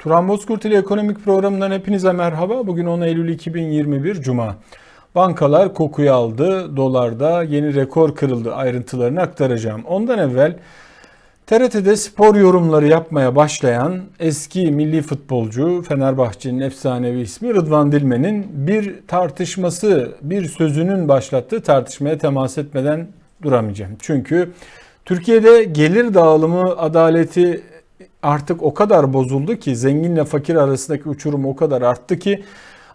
Turan Bozkurt ile ekonomik programından hepinize merhaba. Bugün 10 Eylül 2021 Cuma. Bankalar kokuyu aldı. Dolarda yeni rekor kırıldı. Ayrıntılarını aktaracağım. Ondan evvel TRT'de spor yorumları yapmaya başlayan eski milli futbolcu Fenerbahçe'nin efsanevi ismi Rıdvan Dilmen'in bir tartışması, bir sözünün başlattığı tartışmaya temas etmeden duramayacağım. Çünkü Türkiye'de gelir dağılımı adaleti artık o kadar bozuldu ki zenginle fakir arasındaki uçurum o kadar arttı ki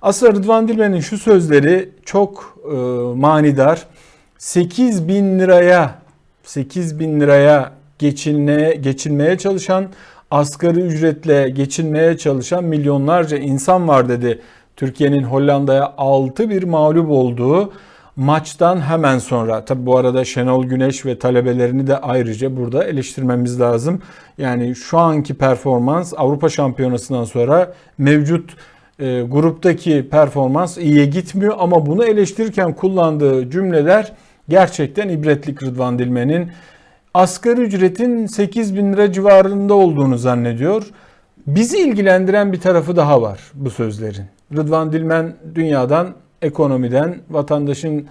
aslında Rıdvan Dilmen'in şu sözleri çok e, manidar. 8 bin liraya 8 bin liraya geçinmeye, geçinmeye çalışan asgari ücretle geçinmeye çalışan milyonlarca insan var dedi. Türkiye'nin Hollanda'ya 6 bir mağlup olduğu maçtan hemen sonra tabi bu arada Şenol Güneş ve talebelerini de ayrıca burada eleştirmemiz lazım. Yani şu anki performans Avrupa Şampiyonası'ndan sonra mevcut e, gruptaki performans iyiye gitmiyor ama bunu eleştirirken kullandığı cümleler gerçekten ibretlik Rıdvan Dilmen'in. Asgari ücretin 8 bin lira civarında olduğunu zannediyor. Bizi ilgilendiren bir tarafı daha var bu sözlerin. Rıdvan Dilmen dünyadan ekonomiden, vatandaşın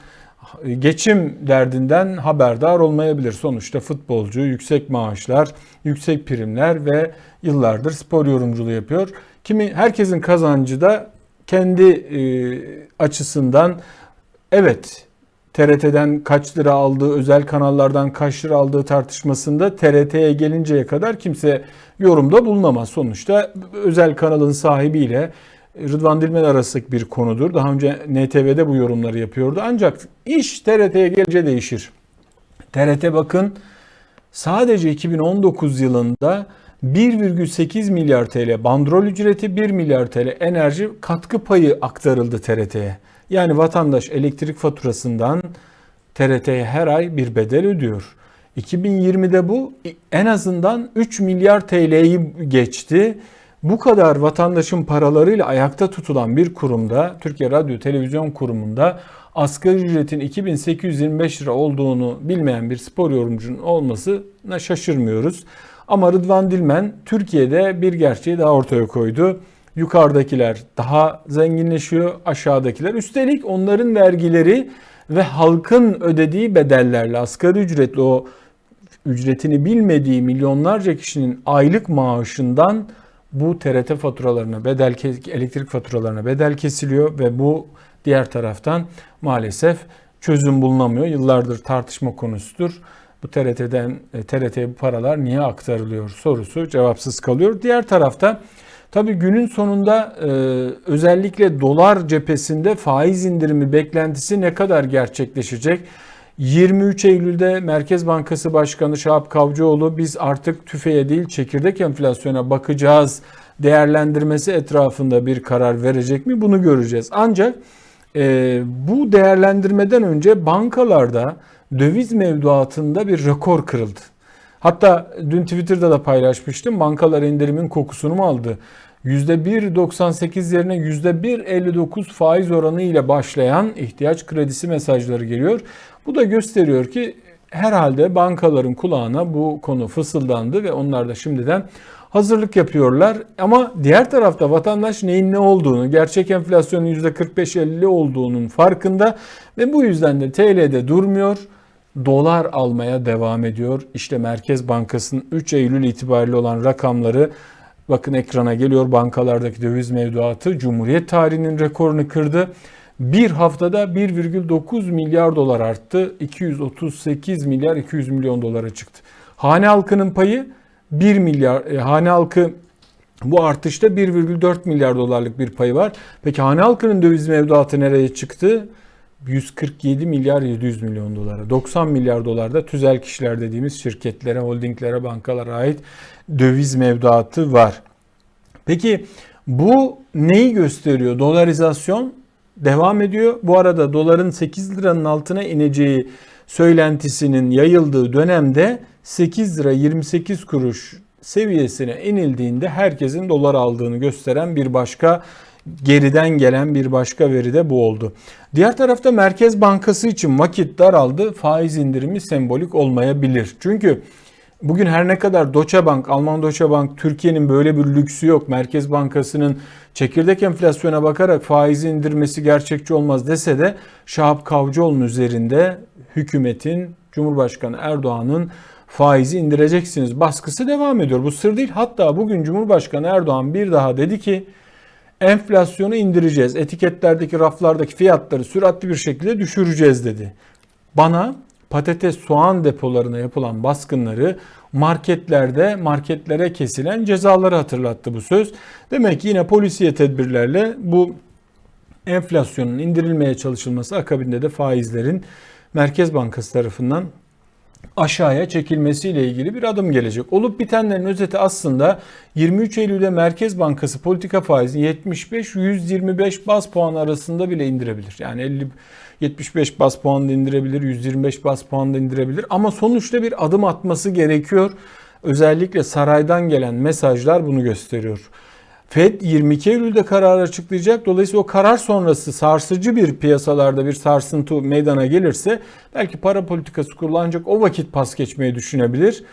geçim derdinden haberdar olmayabilir. Sonuçta futbolcu, yüksek maaşlar, yüksek primler ve yıllardır spor yorumculuğu yapıyor. Kimi herkesin kazancı da kendi e, açısından evet TRT'den kaç lira aldığı, özel kanallardan kaç lira aldığı tartışmasında TRT'ye gelinceye kadar kimse yorumda bulunamaz. Sonuçta özel kanalın sahibiyle Rıdvan Dilmen arasındaki bir konudur. Daha önce NTV'de bu yorumları yapıyordu. Ancak iş TRT'ye gelince değişir. TRT bakın sadece 2019 yılında 1,8 milyar TL bandrol ücreti, 1 milyar TL enerji katkı payı aktarıldı TRT'ye. Yani vatandaş elektrik faturasından TRT'ye her ay bir bedel ödüyor. 2020'de bu en azından 3 milyar TL'yi geçti bu kadar vatandaşın paralarıyla ayakta tutulan bir kurumda, Türkiye Radyo Televizyon Kurumu'nda asgari ücretin 2825 lira olduğunu bilmeyen bir spor yorumcunun olmasına şaşırmıyoruz. Ama Rıdvan Dilmen Türkiye'de bir gerçeği daha ortaya koydu. Yukarıdakiler daha zenginleşiyor, aşağıdakiler. Üstelik onların vergileri ve halkın ödediği bedellerle asgari ücretli o ücretini bilmediği milyonlarca kişinin aylık maaşından bu TRT faturalarına bedel elektrik faturalarına bedel kesiliyor ve bu diğer taraftan maalesef çözüm bulunamıyor. Yıllardır tartışma konusudur. Bu TRT'den e, TRT'ye bu paralar niye aktarılıyor sorusu cevapsız kalıyor. Diğer tarafta tabii günün sonunda e, özellikle dolar cephesinde faiz indirimi beklentisi ne kadar gerçekleşecek? 23 Eylül'de Merkez Bankası Başkanı Şahap Kavcıoğlu biz artık tüfeğe değil çekirdek enflasyona bakacağız değerlendirmesi etrafında bir karar verecek mi bunu göreceğiz. Ancak e, bu değerlendirmeden önce bankalarda döviz mevduatında bir rekor kırıldı. Hatta dün Twitter'da da paylaşmıştım. Bankalar indirimin kokusunu mu aldı? %1.98 yerine %1.59 faiz oranı ile başlayan ihtiyaç kredisi mesajları geliyor. Bu da gösteriyor ki herhalde bankaların kulağına bu konu fısıldandı ve onlar da şimdiden hazırlık yapıyorlar. Ama diğer tarafta vatandaş neyin ne olduğunu, gerçek enflasyonun %45-50 olduğunun farkında ve bu yüzden de TL'de durmuyor dolar almaya devam ediyor. İşte Merkez Bankası'nın 3 Eylül itibariyle olan rakamları bakın ekrana geliyor. Bankalardaki döviz mevduatı Cumhuriyet tarihinin rekorunu kırdı. Bir haftada 1,9 milyar dolar arttı. 238 milyar 200 milyon dolara çıktı. Hane halkının payı 1 milyar, e, hane halkı bu artışta 1,4 milyar dolarlık bir payı var. Peki hane halkının döviz mevduatı nereye çıktı? 147 milyar 700 milyon dolara. 90 milyar dolarda tüzel kişiler dediğimiz şirketlere, holdinglere, bankalara ait döviz mevduatı var. Peki bu neyi gösteriyor? Dolarizasyon devam ediyor. Bu arada doların 8 liranın altına ineceği söylentisinin yayıldığı dönemde 8 lira 28 kuruş seviyesine inildiğinde herkesin dolar aldığını gösteren bir başka geriden gelen bir başka veri de bu oldu. Diğer tarafta Merkez Bankası için vakit daraldı. Faiz indirimi sembolik olmayabilir. Çünkü Bugün her ne kadar Deutsche Bank, Alman Deutsche Bank Türkiye'nin böyle bir lüksü yok. Merkez Bankası'nın çekirdek enflasyona bakarak faizi indirmesi gerçekçi olmaz dese de Şahap Kavcıoğlu'nun üzerinde hükümetin, Cumhurbaşkanı Erdoğan'ın faizi indireceksiniz baskısı devam ediyor. Bu sır değil. Hatta bugün Cumhurbaşkanı Erdoğan bir daha dedi ki enflasyonu indireceğiz. Etiketlerdeki raflardaki fiyatları süratli bir şekilde düşüreceğiz dedi. Bana patates soğan depolarına yapılan baskınları marketlerde marketlere kesilen cezaları hatırlattı bu söz. Demek ki yine polisiye tedbirlerle bu enflasyonun indirilmeye çalışılması akabinde de faizlerin Merkez Bankası tarafından aşağıya çekilmesiyle ilgili bir adım gelecek. Olup bitenlerin özeti aslında 23 Eylül'de Merkez Bankası politika faizini 75-125 bas puan arasında bile indirebilir. Yani 50 75 bas puan da indirebilir, 125 bas puan da indirebilir ama sonuçta bir adım atması gerekiyor. Özellikle saraydan gelen mesajlar bunu gösteriyor. Fed 22 Eylül'de karar açıklayacak. Dolayısıyla o karar sonrası sarsıcı bir piyasalarda bir sarsıntı meydana gelirse belki para politikası kullanacak o vakit pas geçmeyi düşünebilir.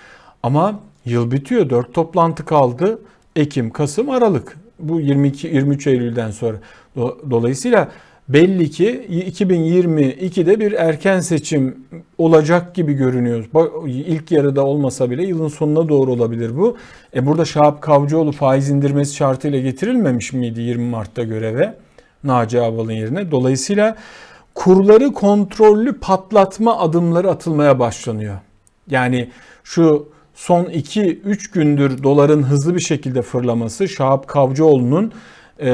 Ama yıl bitiyor. 4 toplantı kaldı. Ekim, Kasım, Aralık. Bu 22 23 Eylül'den sonra. Dolayısıyla belli ki 2022'de bir erken seçim olacak gibi görünüyor. İlk yarıda olmasa bile yılın sonuna doğru olabilir bu. E burada Şahap Kavcıoğlu faiz indirmesi şartıyla getirilmemiş miydi 20 Mart'ta göreve? Naci Ağbal'ın yerine. Dolayısıyla kurları kontrollü patlatma adımları atılmaya başlanıyor. Yani şu son 2-3 gündür doların hızlı bir şekilde fırlaması Şahap Kavcıoğlu'nun e,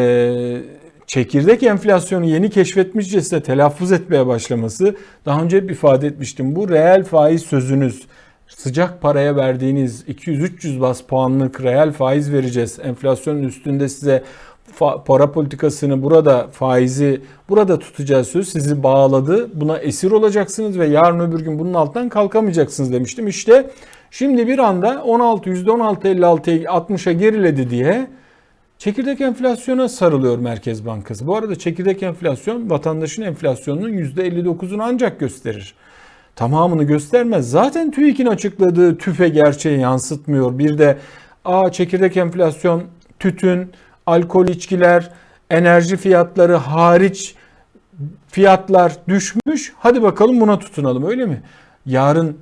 çekirdek enflasyonu yeni keşfetmişçesine telaffuz etmeye başlaması daha önce hep ifade etmiştim. Bu reel faiz sözünüz sıcak paraya verdiğiniz 200-300 bas puanlık reel faiz vereceğiz. Enflasyonun üstünde size para politikasını burada faizi burada tutacağız söz sizi bağladı. Buna esir olacaksınız ve yarın öbür gün bunun altından kalkamayacaksınız demiştim. İşte şimdi bir anda 16 %16.56'ya 60'a geriledi diye Çekirdek enflasyona sarılıyor Merkez Bankası. Bu arada çekirdek enflasyon vatandaşın enflasyonunun %59'unu ancak gösterir. Tamamını göstermez. Zaten TÜİK'in açıkladığı tüfe gerçeği yansıtmıyor. Bir de a çekirdek enflasyon, tütün, alkol içkiler, enerji fiyatları hariç fiyatlar düşmüş. Hadi bakalım buna tutunalım öyle mi? Yarın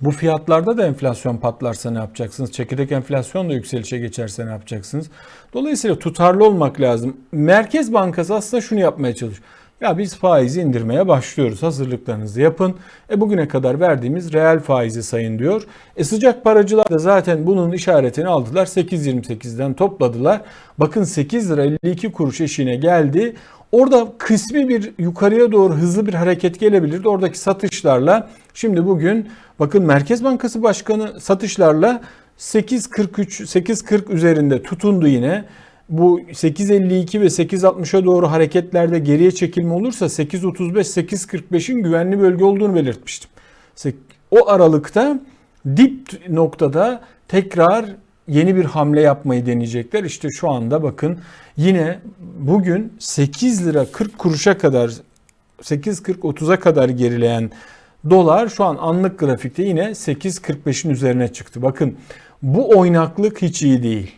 bu fiyatlarda da enflasyon patlarsa ne yapacaksınız? Çekirdek enflasyon da yükselişe geçerse ne yapacaksınız? Dolayısıyla tutarlı olmak lazım. Merkez Bankası aslında şunu yapmaya çalışıyor. Ya biz faizi indirmeye başlıyoruz. Hazırlıklarınızı yapın. E bugüne kadar verdiğimiz reel faizi sayın diyor. E sıcak paracılar da zaten bunun işaretini aldılar. 8.28'den topladılar. Bakın 8 lira 52 kuruş eşiğine geldi. Orada kısmi bir yukarıya doğru hızlı bir hareket gelebilirdi. Oradaki satışlarla şimdi bugün bakın Merkez Bankası Başkanı satışlarla 8.43 8.40 üzerinde tutundu yine. Bu 8.52 ve 8.60'a doğru hareketlerde geriye çekilme olursa 8.35 8.45'in güvenli bölge olduğunu belirtmiştim. O aralıkta dip noktada tekrar yeni bir hamle yapmayı deneyecekler. İşte şu anda bakın yine bugün 8 lira 40 kuruşa kadar 8.40-30'a kadar gerileyen dolar şu an anlık grafikte yine 8.45'in üzerine çıktı. Bakın bu oynaklık hiç iyi değil.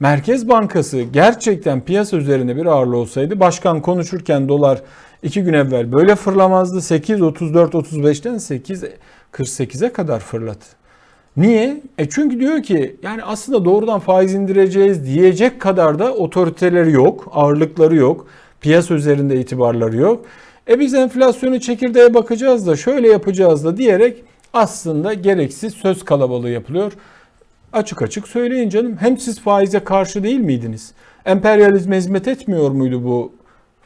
Merkez Bankası gerçekten piyasa üzerinde bir ağırlığı olsaydı başkan konuşurken dolar 2 gün evvel böyle fırlamazdı. 8.34-35'ten 8.48'e kadar fırladı. Niye? E çünkü diyor ki yani aslında doğrudan faiz indireceğiz diyecek kadar da otoriteleri yok, ağırlıkları yok, piyasa üzerinde itibarları yok. E biz enflasyonu çekirdeğe bakacağız da şöyle yapacağız da diyerek aslında gereksiz söz kalabalığı yapılıyor. Açık açık söyleyin canım. Hem siz faize karşı değil miydiniz? Emperyalizme hizmet etmiyor muydu bu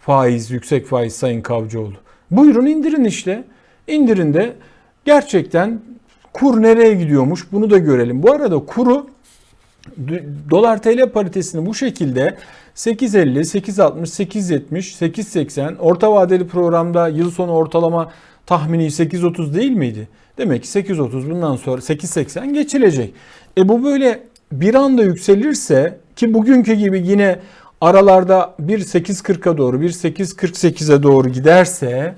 faiz, yüksek faiz Sayın Kavcıoğlu? Buyurun indirin işte. İndirin de gerçekten Kur nereye gidiyormuş bunu da görelim. Bu arada kuru dolar TL paritesini bu şekilde 8.50, 8.60, 8.70, 8.80 orta vadeli programda yıl sonu ortalama tahmini 8.30 değil miydi? Demek ki 8.30 bundan sonra 8.80 geçilecek. E bu böyle bir anda yükselirse ki bugünkü gibi yine aralarda 1.840'a doğru 1.848'e doğru giderse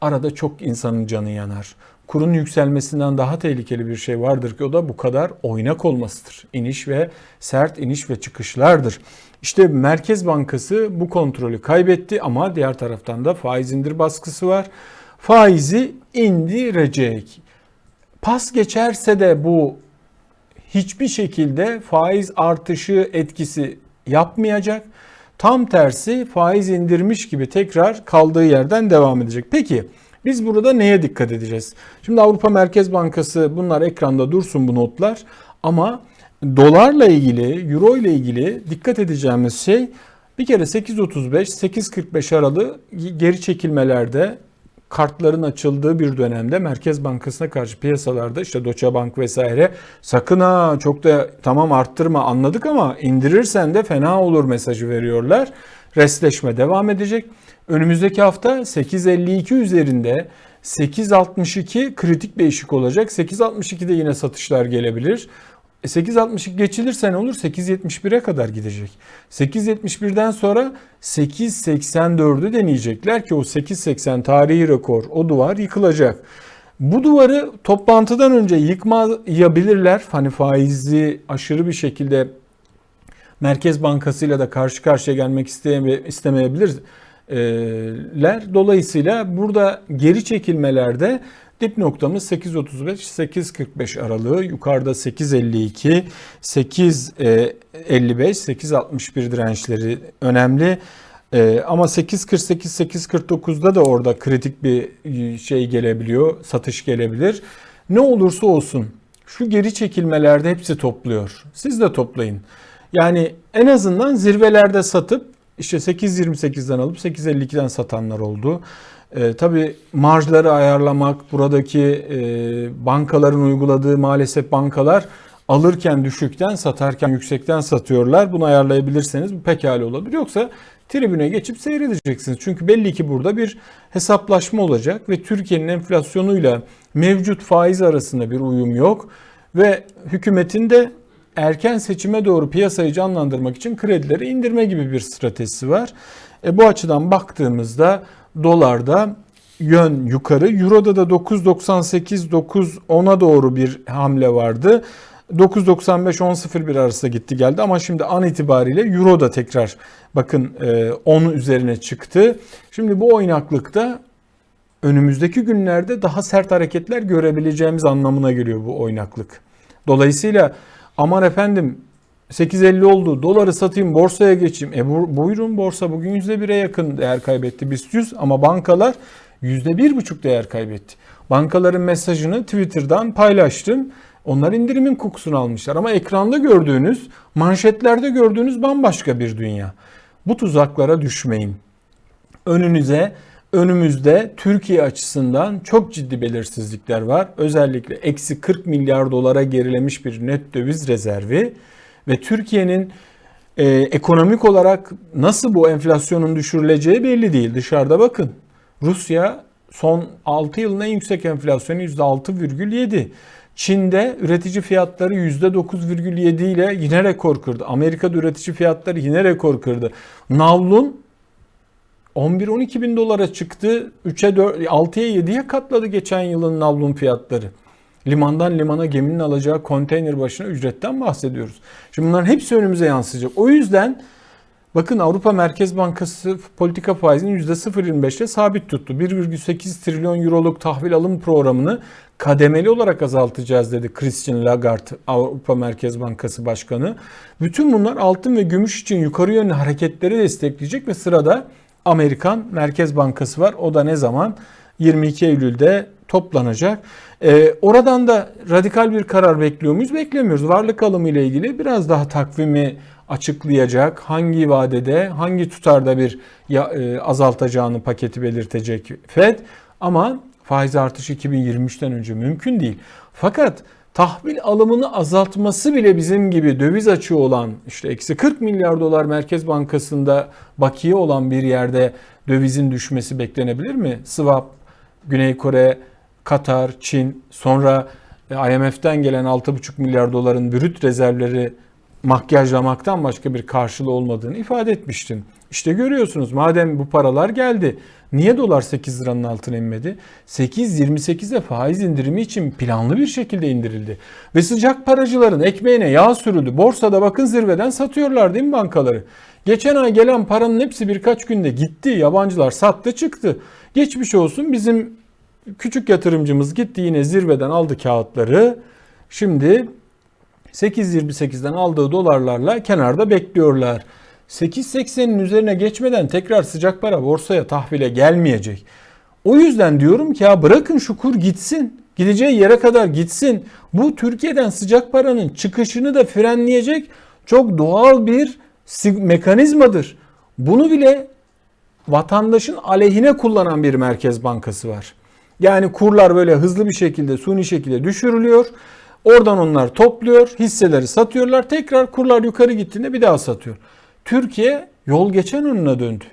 arada çok insanın canı yanar. Kurun yükselmesinden daha tehlikeli bir şey vardır ki o da bu kadar oynak olmasıdır. İniş ve sert iniş ve çıkışlardır. İşte Merkez Bankası bu kontrolü kaybetti ama diğer taraftan da faiz indir baskısı var. Faizi indirecek. Pas geçerse de bu hiçbir şekilde faiz artışı etkisi yapmayacak. Tam tersi faiz indirmiş gibi tekrar kaldığı yerden devam edecek. Peki biz burada neye dikkat edeceğiz? Şimdi Avrupa Merkez Bankası bunlar ekranda dursun bu notlar ama dolarla ilgili, euro ile ilgili dikkat edeceğimiz şey bir kere 8.35 8.45 aralığı geri çekilmelerde kartların açıldığı bir dönemde Merkez Bankası'na karşı piyasalarda işte Deutsche Bank vesaire sakın ha çok da tamam arttırma anladık ama indirirsen de fena olur mesajı veriyorlar. Restleşme devam edecek. Önümüzdeki hafta 8.52 üzerinde 8.62 kritik bir eşik olacak. 8.62'de yine satışlar gelebilir. 8.62 e, geçilirse ne olur? 8.71'e kadar gidecek. 8.71'den sonra 8.84'ü deneyecekler ki o 8.80 tarihi rekor o duvar yıkılacak. Bu duvarı toplantıdan önce yıkmayabilirler. Hani faizi aşırı bir şekilde Merkez Bankası ile de karşı karşıya gelmek istemeyebilirler. Dolayısıyla burada geri çekilmelerde Dip noktamız 8.35-8.45 aralığı. Yukarıda 8.52, 8.55, 8.61 dirençleri önemli. Ama 8.48-8.49'da da orada kritik bir şey gelebiliyor, satış gelebilir. Ne olursa olsun şu geri çekilmelerde hepsi topluyor. Siz de toplayın. Yani en azından zirvelerde satıp işte 8.28'den alıp 8.52'den satanlar oldu. E, tabii marjları ayarlamak, buradaki e, bankaların uyguladığı maalesef bankalar alırken düşükten satarken yüksekten satıyorlar. Bunu ayarlayabilirseniz bu pekala olabilir. Yoksa tribüne geçip seyredeceksiniz. Çünkü belli ki burada bir hesaplaşma olacak ve Türkiye'nin enflasyonuyla mevcut faiz arasında bir uyum yok. Ve hükümetin de erken seçime doğru piyasayı canlandırmak için kredileri indirme gibi bir stratejisi var. E bu açıdan baktığımızda dolarda yön yukarı. Euro'da da 9.98 9.10'a doğru bir hamle vardı. 9.95 10.01 arasında gitti geldi ama şimdi an itibariyle Euro da tekrar bakın 10 e, üzerine çıktı. Şimdi bu oynaklıkta önümüzdeki günlerde daha sert hareketler görebileceğimiz anlamına geliyor bu oynaklık. Dolayısıyla aman efendim 8.50 oldu. Doları satayım borsaya geçeyim. E bu, buyurun borsa bugün %1'e yakın değer kaybetti. BIST 100 ama bankalar %1,5 değer kaybetti. Bankaların mesajını Twitter'dan paylaştım. Onlar indirimin kokusunu almışlar ama ekranda gördüğünüz, manşetlerde gördüğünüz bambaşka bir dünya. Bu tuzaklara düşmeyin. Önünüze önümüzde Türkiye açısından çok ciddi belirsizlikler var. Özellikle eksi 40 milyar dolara gerilemiş bir net döviz rezervi ve Türkiye'nin e, ekonomik olarak nasıl bu enflasyonun düşürüleceği belli değil. Dışarıda bakın. Rusya son 6 yılın en yüksek enflasyonu %6,7. Çin'de üretici fiyatları %9,7 ile yine rekor kırdı. Amerika'da üretici fiyatları yine rekor kırdı. Navlun 11-12 bin dolara çıktı. 3'e 4, 6'ya 7'ye katladı geçen yılın navlun fiyatları. Limandan limana geminin alacağı konteyner başına ücretten bahsediyoruz. Şimdi bunların hepsi önümüze yansıyacak. O yüzden bakın Avrupa Merkez Bankası politika faizini %0.25'te sabit tuttu. 1,8 trilyon euroluk tahvil alım programını kademeli olarak azaltacağız dedi Christian Lagarde Avrupa Merkez Bankası Başkanı. Bütün bunlar altın ve gümüş için yukarı yönlü hareketleri destekleyecek ve sırada Amerikan Merkez Bankası var. O da ne zaman? 22 Eylül'de toplanacak. Ee, oradan da radikal bir karar bekliyor muyuz? Beklemiyoruz. Varlık alımı ile ilgili biraz daha takvimi açıklayacak. Hangi vadede, hangi tutarda bir ya, e, azaltacağını paketi belirtecek Fed. Ama faiz artışı 2023'ten önce mümkün değil. Fakat tahvil alımını azaltması bile bizim gibi döviz açığı olan işte eksi 40 milyar dolar Merkez Bankası'nda bakiye olan bir yerde dövizin düşmesi beklenebilir mi? Swap, Güney Kore, Katar, Çin, sonra IMF'den gelen 6,5 milyar doların brüt rezervleri makyajlamaktan başka bir karşılığı olmadığını ifade etmiştim. İşte görüyorsunuz madem bu paralar geldi niye dolar 8 liranın altına inmedi? 8.28'e faiz indirimi için planlı bir şekilde indirildi. Ve sıcak paracıların ekmeğine yağ sürüldü. Borsada bakın zirveden satıyorlar değil mi bankaları? Geçen ay gelen paranın hepsi birkaç günde gitti. Yabancılar sattı çıktı. Geçmiş olsun bizim küçük yatırımcımız gitti yine zirveden aldı kağıtları. Şimdi 8.28'den aldığı dolarlarla kenarda bekliyorlar. 8.80'in üzerine geçmeden tekrar sıcak para borsaya tahvile gelmeyecek. O yüzden diyorum ki ya bırakın şu kur gitsin. Gideceği yere kadar gitsin. Bu Türkiye'den sıcak paranın çıkışını da frenleyecek çok doğal bir mekanizmadır. Bunu bile vatandaşın aleyhine kullanan bir merkez bankası var. Yani kurlar böyle hızlı bir şekilde, suni şekilde düşürülüyor. Oradan onlar topluyor, hisseleri satıyorlar. Tekrar kurlar yukarı gittiğinde bir daha satıyor. Türkiye yol geçen önüne döndü.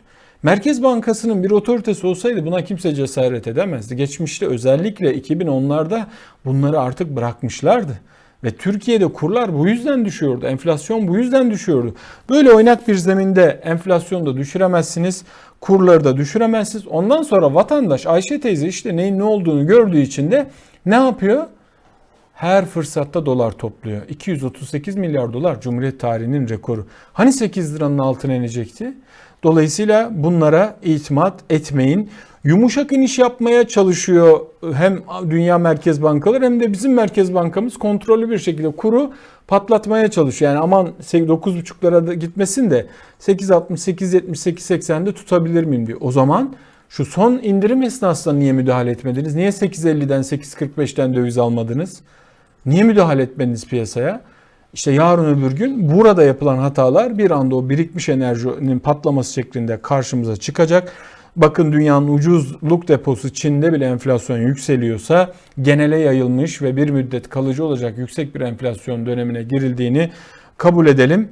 Merkez Bankası'nın bir otoritesi olsaydı buna kimse cesaret edemezdi. Geçmişte özellikle 2010'larda bunları artık bırakmışlardı. Ve Türkiye'de kurlar bu yüzden düşüyordu. Enflasyon bu yüzden düşüyordu. Böyle oynak bir zeminde enflasyonu da düşüremezsiniz. Kurları da düşüremezsiniz. Ondan sonra vatandaş Ayşe teyze işte neyin ne olduğunu gördüğü için de ne yapıyor? Her fırsatta dolar topluyor. 238 milyar dolar Cumhuriyet tarihinin rekoru. Hani 8 liranın altına inecekti? Dolayısıyla bunlara itimat etmeyin. Yumuşak iniş yapmaya çalışıyor hem Dünya Merkez Bankaları hem de bizim Merkez Bankamız kontrollü bir şekilde kuru patlatmaya çalışıyor. Yani aman 9.5'lara da gitmesin de 8.60, 8.70, 8.80'de tutabilir miyim diyor. O zaman şu son indirim esnasında niye müdahale etmediniz? Niye 8.50'den 8.45'ten döviz almadınız? Niye müdahale etmediniz piyasaya? İşte yarın öbür gün burada yapılan hatalar bir anda o birikmiş enerjinin patlaması şeklinde karşımıza çıkacak. Bakın dünyanın ucuzluk deposu Çin'de bile enflasyon yükseliyorsa genele yayılmış ve bir müddet kalıcı olacak yüksek bir enflasyon dönemine girildiğini kabul edelim.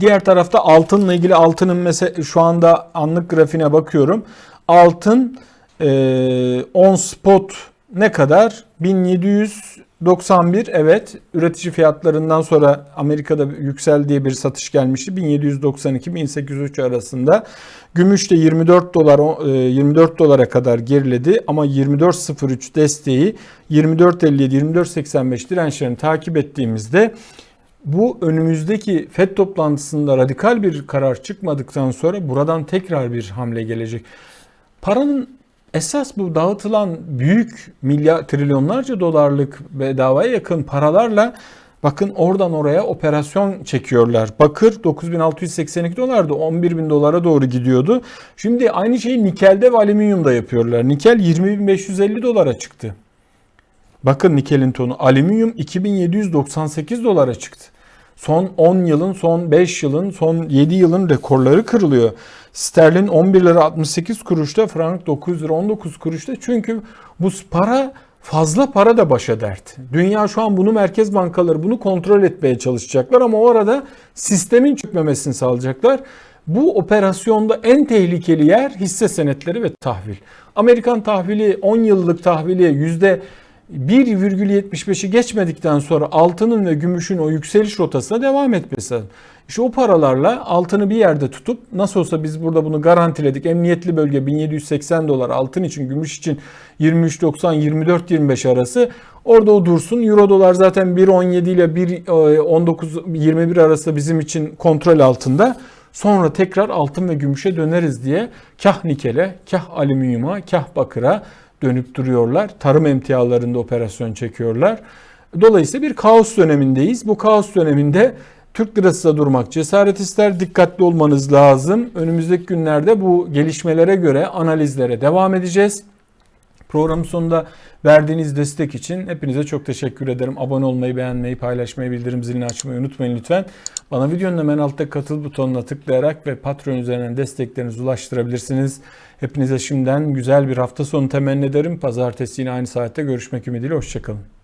Diğer tarafta altınla ilgili altının mesela şu anda anlık grafiğine bakıyorum. Altın e, on spot ne kadar? 1791 evet üretici fiyatlarından sonra Amerika'da yükseldiği bir satış gelmişti. 1792-1803 arasında. Gümüş de 24 dolar 24 e, dolara kadar geriledi ama 24.03 desteği 24.57 24.85 dirençlerini takip ettiğimizde bu önümüzdeki FED toplantısında radikal bir karar çıkmadıktan sonra buradan tekrar bir hamle gelecek. Paranın Esas bu dağıtılan büyük milyar trilyonlarca dolarlık bedavaya yakın paralarla bakın oradan oraya operasyon çekiyorlar. Bakır 9682 dolardı 11 bin dolara doğru gidiyordu. Şimdi aynı şeyi nikelde ve alüminyumda yapıyorlar. Nikel 20550 dolara çıktı. Bakın nikelin tonu. Alüminyum 2798 dolara çıktı. Son 10 yılın, son 5 yılın, son 7 yılın rekorları kırılıyor. Sterlin 11 lira 68 kuruşta, frank 9 lira 19 kuruşta. Çünkü bu para fazla para da başa dert. Dünya şu an bunu merkez bankaları bunu kontrol etmeye çalışacaklar ama o arada sistemin çökmemesini sağlayacaklar. Bu operasyonda en tehlikeli yer hisse senetleri ve tahvil. Amerikan tahvili 10 yıllık tahvili yüzde 1,75'i geçmedikten sonra altının ve gümüşün o yükseliş rotasına devam etmesi lazım. İşte o paralarla altını bir yerde tutup nasıl olsa biz burada bunu garantiledik. Emniyetli bölge 1780 dolar altın için gümüş için 23.90 24.25 arası. Orada o dursun. Euro dolar zaten 1.17 ile 1.19 21 arası bizim için kontrol altında. Sonra tekrar altın ve gümüşe döneriz diye kah nikele, kah alüminyuma, kah bakıra dönüp duruyorlar. Tarım emtialarında operasyon çekiyorlar. Dolayısıyla bir kaos dönemindeyiz. Bu kaos döneminde Türk lirası durmak cesaret ister. Dikkatli olmanız lazım. Önümüzdeki günlerde bu gelişmelere göre analizlere devam edeceğiz. Programın sonunda verdiğiniz destek için hepinize çok teşekkür ederim. Abone olmayı, beğenmeyi, paylaşmayı, bildirim zilini açmayı unutmayın lütfen. Bana videonun hemen altta katıl butonuna tıklayarak ve Patreon üzerinden desteklerinizi ulaştırabilirsiniz. Hepinize şimdiden güzel bir hafta sonu temenni ederim. Pazartesi yine aynı saatte görüşmek ümidiyle. Hoşçakalın.